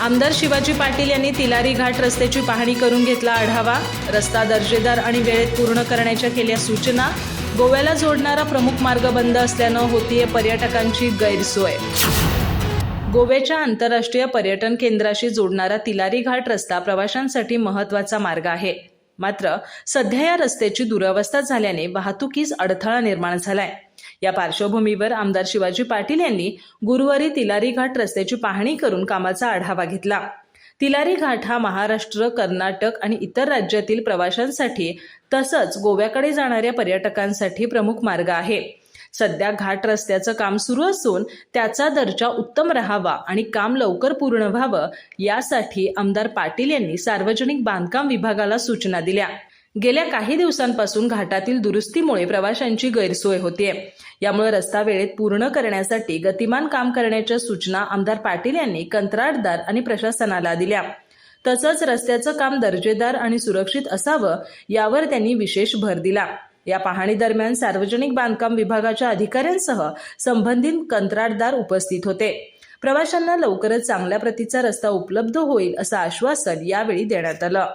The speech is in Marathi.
आमदार शिवाजी पाटील यांनी तिलारी घाट रस्त्याची पाहणी करून घेतला आढावा. रस्ता दर्जेदार आणि वेळेत पूर्ण करण्याच्या केल्या सूचना. गोव्याला जोडणारा प्रमुख मार्ग बंद असल्यानं होतीये पर्यटकांची गैरसोय. गोव्याच्या आंतरराष्ट्रीय पर्यटन केंद्राशी जोडणारा तिलारी घाट रस्ता प्रवाशांसाठी महत्त्वाचा मार्ग आहे. मात्र सध्या या रस्त्याची दुरावस्था झाल्याने वाहतुकीस अडथळा निर्माण झालाय. या पार्श्वभूमीवर आमदार शिवाजी पाटील यांनी गुरुवारी तिलारी घाट रस्त्याची पाहणी करून कामाचा आढावा घेतला. तिलारी घाट हा महाराष्ट्र कर्नाटक आणि इतर राज्यातील प्रवाशांसाठी तसंच गोव्याकडे जाणाऱ्या पर्यटकांसाठी प्रमुख मार्ग आहे. सध्या घाट रस्त्याचं काम सुरू असून त्याचा दर्जा उत्तम राहावा आणि काम लवकर पूर्ण व्हावं यासाठी आमदार पाटील यांनी सार्वजनिक बांधकाम विभागाला सूचना दिल्या. गेल्या काही दिवसांपासून घाटातील दुरुस्तीमुळे प्रवाशांची गैरसोय होतीये. यामुळे रस्ता वेळेत पूर्ण करण्यासाठी गतिमान काम करण्याच्या सूचना आमदार पाटील यांनी कंत्राटदार आणि प्रशासनाला दिल्या. तसंच रस्त्याचं काम दर्जेदार आणि सुरक्षित असावं यावर त्यांनी विशेष भर दिला. या पाहणीदरम्यान सार्वजनिक बांधकाम विभागाच्या अधिकाऱ्यांसह संबंधित कंत्राटदार उपस्थित होते. प्रवाशांना लवकरच चांगल्या प्रतीचा रस्ता उपलब्ध होईल असं आश्वासन यावेळी देण्यात आलं.